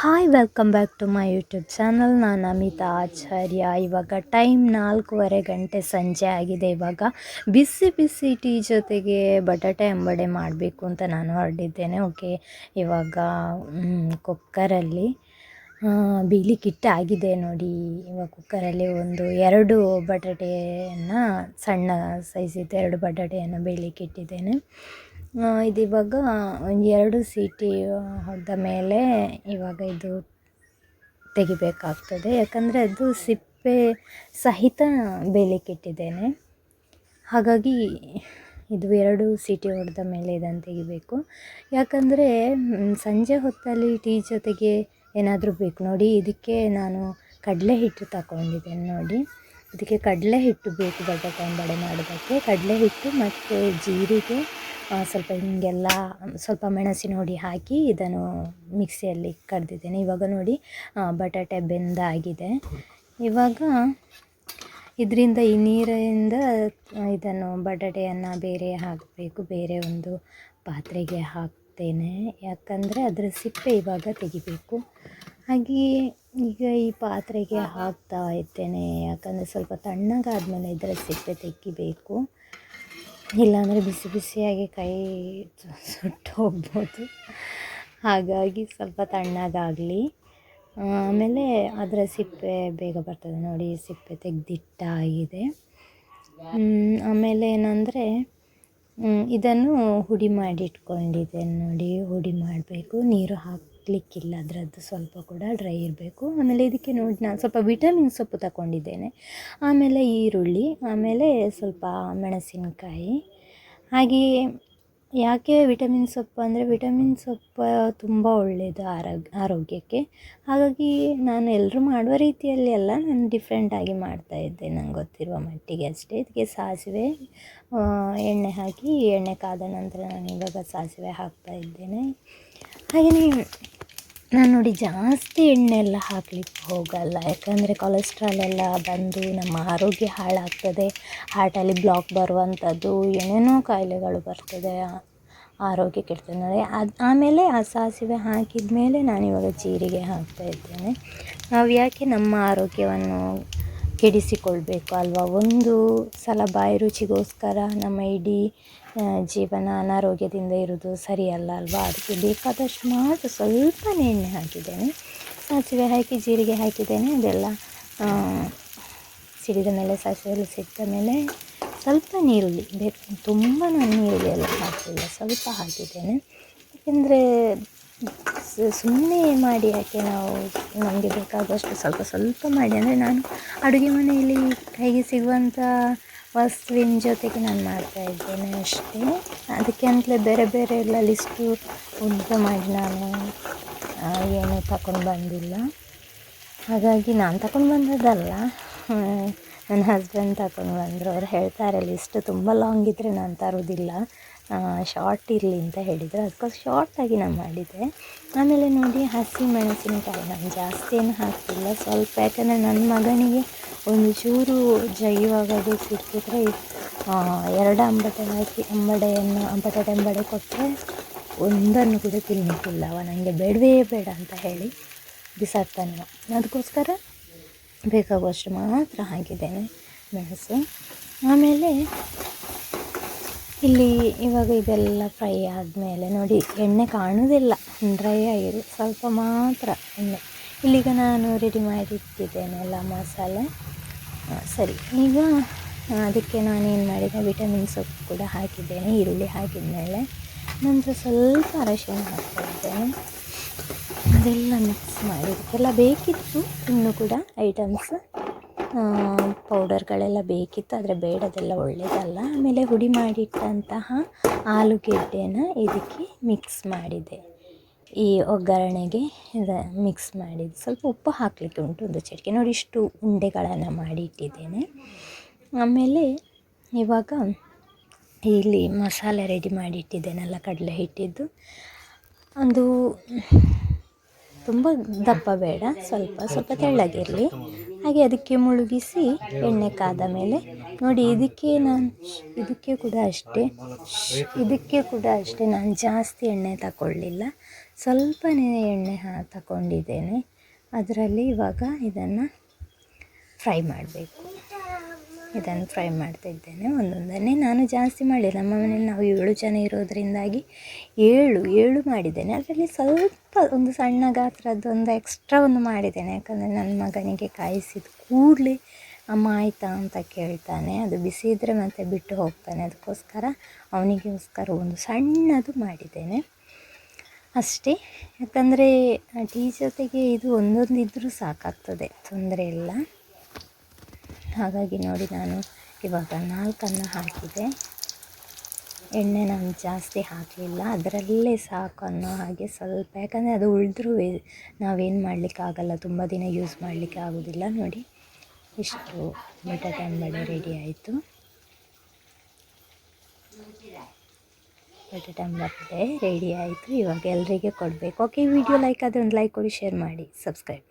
Hi welcome back to my YouTube channel ನಾನು ಅಮಿತಾ ಆಚಾರ್ಯ. ಇವಾಗ time ನಾಲ್ಕೂವರೆ ಗಂಟೆ ಸಂಜೆ ಆಗಿದೆ. ಇವಾಗ ಬಿಸಿ ಬಿಸಿ ಟೀ ಜೊತೆಗೆ ಬಟಾಟೆ ಅಂಬಡೆ ಮಾಡಬೇಕು ಅಂತ ನಾನು ಹೊರಟಿದ್ದೇನೆ. ಓಕೆ ಇವಾಗ ಕುಕ್ಕರಲ್ಲಿ ಬೀಲಿಕ್ಕಿಟ್ಟು ಆಗಿದೆ ನೋಡಿ. ಇವಾಗ ಕುಕ್ಕರಲ್ಲಿ ಒಂದು ಎರಡು ಬಟಾಟೆಯನ್ನು, ಸಣ್ಣ ಸೈಜಿದ್ದು ಎರಡು ಬಟಾಟೆಯನ್ನು ಬೇಯಲಿಕ್ಕಿಟ್ಟಿದ್ದೇನೆ ಇದು ಇವಾಗ ಎರಡು ಸೀಟಿ ಹೊಡೆದ ಮೇಲೆ ಇವಾಗ ಇದು ತೆಗಿಬೇಕಾಗ್ತದೆ. ಯಾಕಂದರೆ ಅದು ಸಿಪ್ಪೆ ಸಹಿತ ಬೇಯಲಿಕ್ಕಿಟ್ಟಿದ್ದೇನೆ ಹಾಗಾಗಿ ಇದು ಎರಡು ಸೀಟಿ ಹೊಡೆದ ಮೇಲೆ ಇದನ್ನು ತೆಗಿಬೇಕು. ಯಾಕಂದರೆ ಸಂಜೆ ಹೊತ್ತಲ್ಲಿ ಟೀ ಜೊತೆಗೆ ಏನಾದರೂ ಬೇಕು. ನೋಡಿ, ಇದಕ್ಕೆ ನಾನು ಕಡಲೆ ಹಿಟ್ಟು ತಗೊಂಡಿದ್ದೇನೆ ನೋಡಿ. ಇದಕ್ಕೆ ಕಡಲೆ ಹಿಟ್ಟು ಬೇಕು ಬಟಾಟೆ ಅಂಬಡೆ ಮಾಡೋದಕ್ಕೆ ಕಡಲೆ ಹಿಟ್ಟು ಮತ್ತು ಜೀರಿಗೆ ಸ್ವಲ್ಪ ಹೀಗೆಲ್ಲ ಸ್ವಲ್ಪ ಮೆಣಸಿನ ಹುಡಿ ಹಾಕಿ ಇದನ್ನು ಮಿಕ್ಸಿಯಲ್ಲಿ ಕಡ್ದಿದ್ದೇನೆ. ಇವಾಗ ನೋಡಿ ಬಟಾಟೆ ಬೆಂದಾಗಿದೆ ಇವಾಗ ಇದರಿಂದ ಈ ನೀರಿಂದ ಇದನ್ನು ಬಟಾಟೆಯನ್ನು ಬೇರೆ ಹಾಕಬೇಕು, ಬೇರೆ ಒಂದು ಪಾತ್ರೆಗೆ ಹಾಕ್ತೇನೆ. ಯಾಕಂದರೆ ಅದರ ಸಿಪ್ಪೆ ಇವಾಗ ತೆಗಿಬೇಕು. ಹಾಗೆಯೇ ಈಗ ಈ ಪಾತ್ರೆಗೆ ಹಾಕ್ತಾ ಇದ್ದೇನೆ ಯಾಕಂದರೆ ಸ್ವಲ್ಪ ತಣ್ಣಗಾದ್ಮೇಲೆ ಇದರ ಸಿಪ್ಪೆ ತೆಗಿಬೇಕು. ಇಲ್ಲಾಂದರೆ ಬಿಸಿ ಬಿಸಿಯಾಗಿ ಕೈ ಸುಟ್ಟು ಹೋಗ್ಬೋದು. ಹಾಗಾಗಿ ಸ್ವಲ್ಪ ತಣ್ಣಗಾಗಲಿ. ಆಮೇಲೆ ಅದರ ಸಿಪ್ಪೆ ಬೇಗ ಬರ್ತದೆ ನೋಡಿ, ಸಿಪ್ಪೆ ತೆಗೆದಿಟ್ಟಾಗಿದೆ. ಆಮೇಲೆ ಏನಂದರೆ ಇದನ್ನು ಹುಡಿ ಮಾಡಿ ಇಟ್ಕೊಂಡಿದ್ದೇನೆ ನೋಡಿ. ಹುಡಿ ಮಾಡಬೇಕು. ನೀರು ಹಾಕಲಿಕ್ಕಿಲ್ಲ, ಅದರದ್ದು ಸ್ವಲ್ಪ ಕೂಡ ಡ್ರೈ ಇರಬೇಕು. ಆಮೇಲೆ ಇದಕ್ಕೆ ನೋಡಿ, ನಾನು ಸ್ವಲ್ಪ ವಿಟಮಿನ್ ಸೊಪ್ಪು ತಗೊಂಡಿದ್ದೇನೆ. ಆಮೇಲೆ ಈರುಳ್ಳಿ, ಆಮೇಲೆ ಸ್ವಲ್ಪ ಮೆಣಸಿನಕಾಯಿ. ಹಾಗೆಯೇ ಯಾಕೆ ವಿಟಮಿನ್ ಸೊಪ್ಪು ಅಂದರೆ ವಿಟಮಿನ್ ಸೊಪ್ಪು ತುಂಬ ಒಳ್ಳೆಯದು ಆರೋಗ್ಯ ಆರೋಗ್ಯಕ್ಕೆ. ಹಾಗಾಗಿ ನಾನು ಎಲ್ಲರೂ ಮಾಡುವ ರೀತಿಯಲ್ಲಿ ಅಲ್ಲ ನಾನು ಡಿಫ್ರೆಂಟಾಗಿ ಮಾಡ್ತಾಯಿದ್ದೆ ನಂಗೆ ಗೊತ್ತಿರುವ ಮಟ್ಟಿಗೆ ಅಷ್ಟೇ. ಇದಕ್ಕೆ ಸಾಸಿವೆ ಎಣ್ಣೆ ಹಾಕಿ, ಎಣ್ಣೆ ಕಾದ ನಂತರ ನಾನು ಇವಾಗ ಸಾಸಿವೆ ಹಾಕ್ತಾ ಇದ್ದೇನೆ. ಹಾಗೆಯೇ ನಾನು ನೋಡಿ ಜಾಸ್ತಿ ಎಣ್ಣೆ ಎಲ್ಲ ಹಾಕ್ಲಿಕ್ಕೆ ಹೋಗಲ್ಲ. ಯಾಕಂದರೆ ಕೊಲೆಸ್ಟ್ರಾಲ್ ಎಲ್ಲ ಬಂದು ನಮ್ಮ ಆರೋಗ್ಯ ಹಾಳಾಗ್ತದೆ. ಹಾರ್ಟಲ್ಲಿ ಬ್ಲಾಕ್ ಬರುವಂಥದ್ದು, ಏನೇನೋ ಕಾಯಿಲೆಗಳು ಬರ್ತದೆ. ಆರೋಗ್ಯ ಕೆಡ್ತದೆ ನೋಡಿ. ಅದು ಆಮೇಲೆ ಆ ಸಾಸಿವೆ ಹಾಕಿದ ಮೇಲೆ ನಾನಿವಾಗ ಜೀರಿಗೆ ಹಾಕ್ತಾ ಇದ್ದೇನೆ. ನಾವು ಯಾಕೆ ನಮ್ಮ ಆರೋಗ್ಯವನ್ನು ಕೆಡಿಸಿಕೊಳ್ಬೇಕು ಅಲ್ವಾ ಒಂದು ಸಲ ಬಾಯಿ ರುಚಿಗೋಸ್ಕರ ನಮ್ಮ ಇಡೀ ಜೀವನ ಅನಾರೋಗ್ಯದಿಂದ ಇರೋದು ಸರಿಯಲ್ಲ ಅಲ್ವಾ? ಅದಕ್ಕೆ ಬೇಕಾದಷ್ಟು ಮಾತ್ರ ಸ್ವಲ್ಪ ಎಣ್ಣೆ ಹಾಕಿದ್ದೇನೆ. ಸಾಸಿವೆ ಹಾಕಿ, ಜೀರಿಗೆ ಹಾಕಿದ್ದೇನೆ. ಅದೆಲ್ಲ ಸಿಡಿದ ಮೇಲೆ, ಸಾಸಿವೆ ಎಲ್ಲ ಸಿಕ್ಕ ಮೇಲೆ ಸ್ವಲ್ಪ ನೀರುಳ್ಳಿ ಬೇಕು. ತುಂಬ ನಾನು ನೀರುಳ್ಳಿ ಎಲ್ಲ ಹಾಕಿಲ್ಲ. ಸ್ವಲ್ಪ ಹಾಕಿದ್ದೇನೆ. ಯಾಕೆಂದರೆ ಸುಮ್ಮನೆ ಮಾಡಿ ಯಾಕೆ ನಾವು ನಮಗೆ ಬೇಕಾದಷ್ಟು ಸ್ವಲ್ಪ ಸ್ವಲ್ಪ ಮಾಡಿ. ಅಂದರೆ ನಾನು ಅಡುಗೆ ಮನೆಯಲ್ಲಿ ಕೈಗೆ ಸಿಗುವಂಥ ವಸ್ತುವಿನ ಜೊತೆಗೆ ನಾನು ಮಾಡ್ತಾ ಇದ್ದೇನೆ ಅಷ್ಟೇ. ಅದಕ್ಕೆ ಅಂತಲೇ ಬೇರೆ ಬೇರೆ ಎಲ್ಲ ಲಿಸ್ಟು ಉದ್ದ ಮಾಡಿ ನಾನು ಏನು ತಗೊಂಡು ಬಂದಿಲ್ಲ. ಹಾಗಾಗಿ ನಾನು ತಗೊಂಡು ಬಂದದ್ದಲ್ಲ. ನನ್ನ ಹಸ್ಬೆಂಡ್ ತಗೊಂಡು ಬಂದರು. ಅವ್ರು ಹೇಳ್ತಾರೆ ಲಿಸ್ಟ್ ತುಂಬ ಲಾಂಗ್ ಇದ್ದರೆ ನಾನು ತರೋದಿಲ್ಲ. ಶಾರ್ಟ್ ಇರಲಿ ಅಂತ ಹೇಳಿದರು. ಅದಕ್ಕೋಸ್ಕರ ಶಾರ್ಟಾಗಿ ನಾನು ಮಾಡಿದೆ ಆಮೇಲೆ ನೋಡಿ, ಹಸಿ ಮೆಣಸಿನಕಾಯಿ ನಾನು ಜಾಸ್ತಿ ಏನು ಹಾಕ್ತಿಲ್ಲ. ಸ್ವಲ್ಪ ಯಾಕಂದರೆ ನನ್ನ ಮಗನಿಗೆ ಒಂದು ಚೂರು ಜೈವಾಗೋದು ಸಿಕ್ಕಿದ್ರೆ ಎರಡು ಅಂಬಟೆ ಹಾಕಿ, ಅಂಬಡೆಯನ್ನು, ಅಂಬಟೆ ಅಂಬಡೆ ಕೊಟ್ಟರೆ ಒಂದನ್ನು ಕೂಡ ತಿನ್ನಲಿಕ್ಕಿಲ್ಲ ಅವ. ನನಗೆ ಬೇಡವೇ ಬೇಡ ಅಂತ ಹೇಳಿ ಬಿಸಾಡ್ತಾನೆ ಅದಕ್ಕೋಸ್ಕರ ಬೇಕಾಗುವಷ್ಟು ಮಾತ್ರ ಹಾಕಿದ್ದೇನೆ ಮೆಣಸು. ಆಮೇಲೆ ಇಲ್ಲಿ ಇವಾಗ ಇದೆಲ್ಲ ಫ್ರೈ ಆದಮೇಲೆ ನೋಡಿ, ಎಣ್ಣೆ ಕಾಣೋದಿಲ್ಲ. ಡ್ರೈ ಆಗಿದೆ. ಸ್ವಲ್ಪ ಮಾತ್ರ ಎಣ್ಣೆ. ಇಲ್ಲಿಗ ನಾನು ರೆಡಿ ಮಾಡಿಟ್ಟಿದ್ದೇನೆ ಎಲ್ಲ ಮಸಾಲೆ. ಸರಿ. ಈಗ ಅದಕ್ಕೆ ನಾನೇನು ಮಾಡಿದೆ? ವಿಟಮಿನ್ ಸೊಪ್ಪು ಕೂಡ ಹಾಕಿದ್ದೇನೆ, ಈರುಳ್ಳಿ ಹಾಕಿದ ಮೇಲೆ ನಂತರ ಸ್ವಲ್ಪ ಅರಶಿನ ಹಾಕ್ತಾಯಿದ್ದೇನೆ. ಅದೆಲ್ಲ ಮಿಕ್ಸ್ ಮಾಡಿ. ಇದಕ್ಕೆಲ್ಲ ಬೇಕಿತ್ತು ಇನ್ನೂ ಕೂಡ ಐಟಮ್ಸ್ ಪೌಡರ್ಗಳೆಲ್ಲ ಬೇಕಿತ್ತು, ಆದರೆ ಬೇಡದೆಲ್ಲ ಒಳ್ಳೆಯದಲ್ಲ ಆಮೇಲೆ ಹುಡಿ ಮಾಡಿಟ್ಟಂತಹ ಆಲೂಗೆಡ್ಡೆನ ಇದಕ್ಕೆ ಮಿಕ್ಸ್ ಮಾಡಿದೆ. ಈ ಒಗ್ಗರಣೆಗೆ ಇದು ಮಿಕ್ಸ್ ಮಾಡಿದ್ದು ಸ್ವಲ್ಪ ಉಪ್ಪು ಹಾಕಲಿಕ್ಕೆ ಉಂಟು ಒಂದು ಚಟ್ಕೆ ನೋಡಿ ಇಷ್ಟು ಉಂಡೆಗಳನ್ನು ಮಾಡಿ ಇಟ್ಟಿದ್ದೇನೆ ಆಮೇಲೆ ಇವಾಗ ಇಲ್ಲಿ ಮಸಾಲೆ ರೆಡಿ ಮಾಡಿ ಇಟ್ಟಿದ್ದೇನಲ್ಲ ಕಡಲೆ ಹಿಟ್ಟಿದ್ದು. ಒಂದು ತುಂಬ ದಪ್ಪ ಬೇಡ, ಸ್ವಲ್ಪ ಸ್ವಲ್ಪ ತೆಳ್ಳಗಿರಲಿ. ಹಾಗೆ ಅದಕ್ಕೆ ಮುಳುಗಿಸಿ ಎಣ್ಣೆ ಕಾದ ಮೇಲೆ. ನೋಡಿ, ಇದಕ್ಕೆ ನಾನು ಇದಕ್ಕೆ ಕೂಡ ಅಷ್ಟೇ. ಇದಕ್ಕೆ ಕೂಡ ಅಷ್ಟೇ. ನಾನು ಜಾಸ್ತಿ ಎಣ್ಣೆ ತಗೊಳ್ಳಿಲ್ಲ ಸ್ವಲ್ಪನೇ ಎಣ್ಣೆ ಹಾ ತಗೊಂಡಿದ್ದೇನೆ ಅದರಲ್ಲಿ ಇವಾಗ ಇದನ್ನು ಫ್ರೈ ಮಾಡಬೇಕು. ಇದನ್ನು ಫ್ರೈ ಮಾಡ್ತಾ ಇದ್ದೇನೆ. ಒಂದೊಂದನ್ನೇ ನಾನು ಜಾಸ್ತಿ ಮಾಡಿ ನಮ್ಮ ಮನೇಲಿ ನಾವು ಏಳು ಜನ ಇರೋದರಿಂದಾಗಿ ಏಳು ಏಳು ಮಾಡಿದ್ದೇನೆ. ಅದರಲ್ಲಿ ಸ್ವಲ್ಪ ಒಂದು ಸಣ್ಣ ಗಾತ್ರದ್ದು ಒಂದು ಎಕ್ಸ್ಟ್ರಾ ಒಂದು ಮಾಡಿದ್ದೇನೆ. ಯಾಕಂದರೆ ನನ್ನ ಮಗನಿಗೆ ಕಾಯಿಸಿದ ಕೂಡಲೇ ಅಮ್ಮ ಆಯಿತಾ ಅಂತ ಕೇಳ್ತಾನೆ. ಅದು ಬಿಸಿ ಇದ್ದರೆ ಮತ್ತೆ ಬಿಟ್ಟು ಹೋಗ್ತಾನೆ. ಅದಕ್ಕೋಸ್ಕರ ಅವನಿಗೋಸ್ಕರ ಒಂದು ಸಣ್ಣದು ಮಾಡಿದ್ದೇನೆ. ಅಷ್ಟೇ. ಯಾಕಂದರೆ ಟೀ ಜೊತೆಗೆ ಇದು ಒಂದೊಂದು ಇದ್ದರೂ ಸಾಕಾಗ್ತದೆ. ತೊಂದರೆ ಇಲ್ಲ. ಹಾಗಾಗಿ ನೋಡಿ ನಾನು ಇವಾಗ ನಾಲ್ಕನ್ನು ಹಾಕಿದೆ. ಎಣ್ಣೆ ನಾನು ಜಾಸ್ತಿ ಹಾಕಲಿಲ್ಲ. ಅದರಲ್ಲೇ ಸಾಕು ಅನ್ನೋ ಹಾಗೆ ಸ್ವಲ್ಪ, ಯಾಕಂದರೆ ಅದು ಉಳಿದ್ರೂ ನಾವೇನು ಮಾಡಲಿಕ್ಕಾಗಲ್ಲ, ತುಂಬ ದಿನ ಯೂಸ್ ಮಾಡಲಿಕ್ಕೆ ಆಗೋದಿಲ್ಲ. ನೋಡಿ, ಇಷ್ಟು ಬಟಾಟೆ ಅಂಬಡೆ ರೆಡಿ ಆಯಿತು. ಬಟಾಟೆ ರೆಡಿ ಆಯಿತು. ಇವಾಗ ಎಲ್ಲರಿಗೆ ಕೊಡಬೇಕು. ಓಕೆ ವಿಡಿಯೋ ಲೈಕ್ ಆದರೆ ಒಂದು ಲೈಕ್ ಕೊಡಿ, ಶೇರ್ ಮಾಡಿ, ಸಬ್ಸ್ಕ್ರೈಬ್